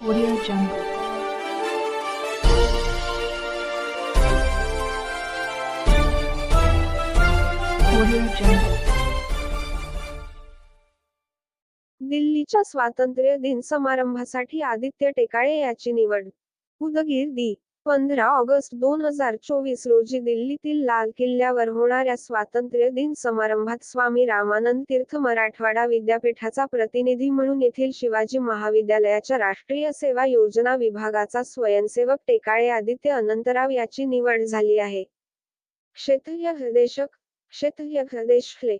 Audio Jungle. दिल्लीच्या स्वातंत्र्य दिन समारंभासाठी आदित्य टेकाळे याची निवड. उदगीर दी पंधरा ऑगस्ट दोन हजार चोवीस रोजी दिल्लीतील लाल किल्ल्यावर होणाऱ्या स्वातंत्र्य दिन समारंभात स्वामी रामानंद तीर्थ मराठवाडा विद्यापीठाचा प्रतिनिधी म्हणून येथील शिवाजी महाविद्यालयाच्या राष्ट्रीय सेवा योजना विभागाचा स्वयंसेवक टेकाळे आदित्य अनंतराव याची निवड झाली आहे. क्षेत्रीय निर्देशक क्षेत्रीय हृदेशले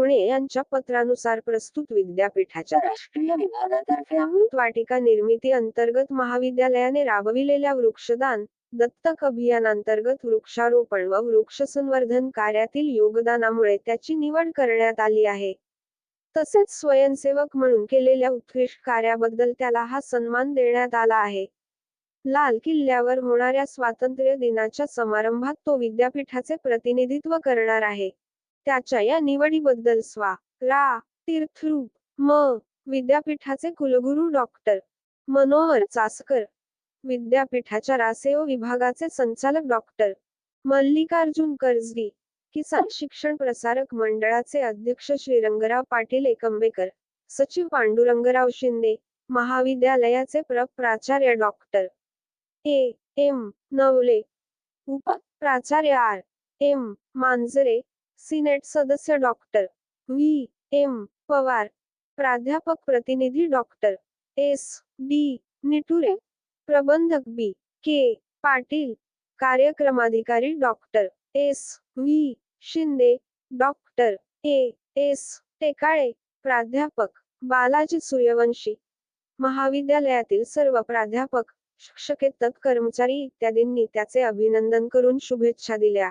पुणे यांच्या पत्रानुसार प्रस्तुत विद्यापीठाच्या राष्ट्रीय विभागातर्फे अमृत वाटिका निर्मिती अंतर्गत महाविद्यालयाने राबविलेल्या वृक्षदान दत्तक अभियानांतर्गत वृक्षारोपण व वृक्ष संवर्धन कार्यातील योगदानामुळे त्याची निवड करण्यात आली आहे. तसेच स्वयंसेवक म्हणून केलेल्या उत्कृष्ट कार्याबद्दल त्याला हा सन्मान देण्यात आला आहे. लाल किल्ल्यावर होणाऱ्या स्वातंत्र्य दिनाच्या समारंभात तो विद्यापीठाचे प्रतिनिधित्व करणार आहे. त्याच्या या निवडीबद्दल स्वा रा तीर्थरूप म विद्यापीठाचे कुलगुरू डॉक्टर मनोहर चासकर विद्यापीठाच्या रासेओ विभागाचे संचालक डॉक्टर मल्लिकार्जुन कर्जगी किसान शिक्षण प्रसारक मंडळाचे अध्यक्ष श्रीरंगराव पाटील एकंबेकर सचिव पांडुरंगराव शिंदे महाविद्यालयाचे प्र प्राचार्य डॉक्टर ए एम नवले उप प्राचार्य आर एम मांजरे सिनेट सदस्य डॉक्टर. व्ही. एम. पवार. प्राध्यापक प्रतिनिधी डॉक्टर. एस. डी. निटुरे. प्रबंधक B. K. Patil. कार्यक्रमाधिकारी doctor. S. V. Shinde. Doctor. A. S. Tekale. प्राध्यापक. बालाजी सूर्यवंशी. महाविद्यालयातील सर्व प्राध्यापक शिक्षकेतर कर्मचारी इत्यादींनी त्याचे अभिनंदन करून शुभेच्छा दिल्या.